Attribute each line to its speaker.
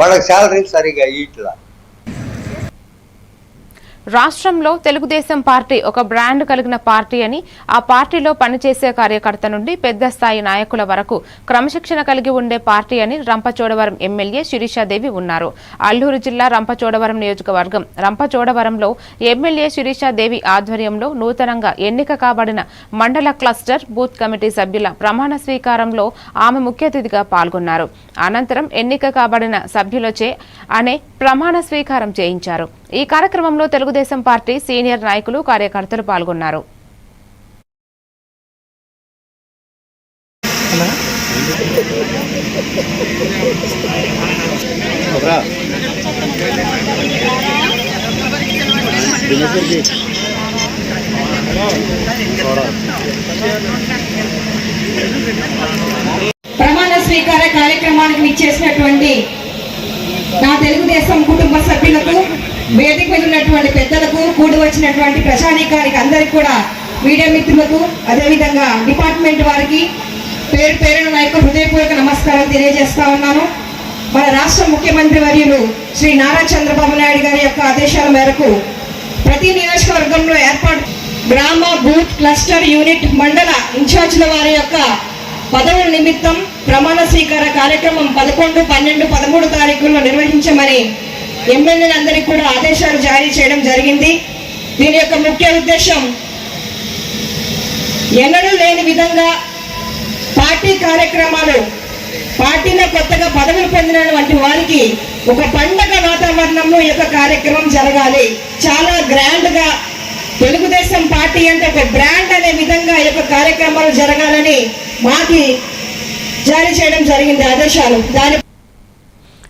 Speaker 1: వాళ్ళకి శాలరీలు సరిగా ఇట్లా
Speaker 2: రాష్ట్రంలో తెలుగుదేశం పార్టీ ఒక బ్రాండ్ కలిగిన పార్టీ అని ఆ పార్టీలో పనిచేసే కార్యకర్త నుండి పెద్ద స్థాయి నాయకుల వరకు క్రమశిక్షణ కలిగి ఉండే పార్టీ అని రంపచోడవరం ఎమ్మెల్యే శిరీషాదేవి ఉన్నారు. అల్లూరు జిల్లా రంపచోడవరం నియోజకవర్గం. రంపచోడవరంలో ఎమ్మెల్యే శిరీషాదేవి ఆధ్వర్యంలో నూతనంగా ఎన్నిక కాబడిన మండల క్లస్టర్ బూత్ కమిటీ సభ్యుల ప్రమాణ స్వీకారంలో ఆమె ముఖ్య అతిథిగా పాల్గొన్నారు. అనంతరం ఎన్నిక కాబడిన సభ్యులచే అనే ప్రమాణ స్వీకారం చేయించారు. ఈ కార్యక్రమంలో తెలుగు తెలుగుదేశం పార్టీ సీనియర్ నాయకులు కార్యకర్తలు పాల్గొన్నారు.
Speaker 3: ప్రమాణ స్వీకార కార్యక్రమానికి విచ్చేసినటువంటి నా తెలుగుదేశం కుటుంబ సభ్యులకు వేదిక మీద ఉన్నటువంటి పెద్దలకు కూడి వచ్చినటువంటి ప్రజానీకానికి అందరికి కూడా మీడియా మిత్రులకు అదేవిధంగా డిపార్ట్మెంట్ వారికి పేరు పేరున నా యొక్క హృదయపూర్వక నమస్కారం తెలియజేస్తా ఉన్నాను. మన రాష్ట్ర ముఖ్యమంత్రి వర్యులు శ్రీ నారా చంద్రబాబు నాయుడు గారి యొక్క ఆదేశాల మేరకు ప్రతి నియోజకవర్గంలో ఏర్పాటు గ్రామ బూత్ క్లస్టర్ యూనిట్ మండల ఇన్ఛార్జ్ల వారి యొక్క పదవుల నిమిత్తం ప్రమాణ స్వీకార కార్యక్రమం పదకొండు పన్నెండు పదమూడు తారీఖుల్లో నిర్వహించమని ఎమ్మెల్యేలందరికీ కూడా ఆదేశాలు జారీ చేయడం జరిగింది. దీని యొక్క ముఖ్య ఉద్దేశం ఎన్నడూ లేని విధంగా పార్టీ కార్యక్రమాలు పార్టీలో కొత్తగా పదవులు పొందినటువంటి వారికి ఒక పండగ వాతావరణంలో ఈ యొక్క కార్యక్రమం జరగాలి. చాలా గ్రాండ్గా తెలుగుదేశం పార్టీ అంటే ఒక బ్రాండ్ అనే విధంగా ఈ యొక్క కార్యక్రమాలు జరగాలని మాకి జారీ చేయడం జరిగింది ఆదేశాలు. దాని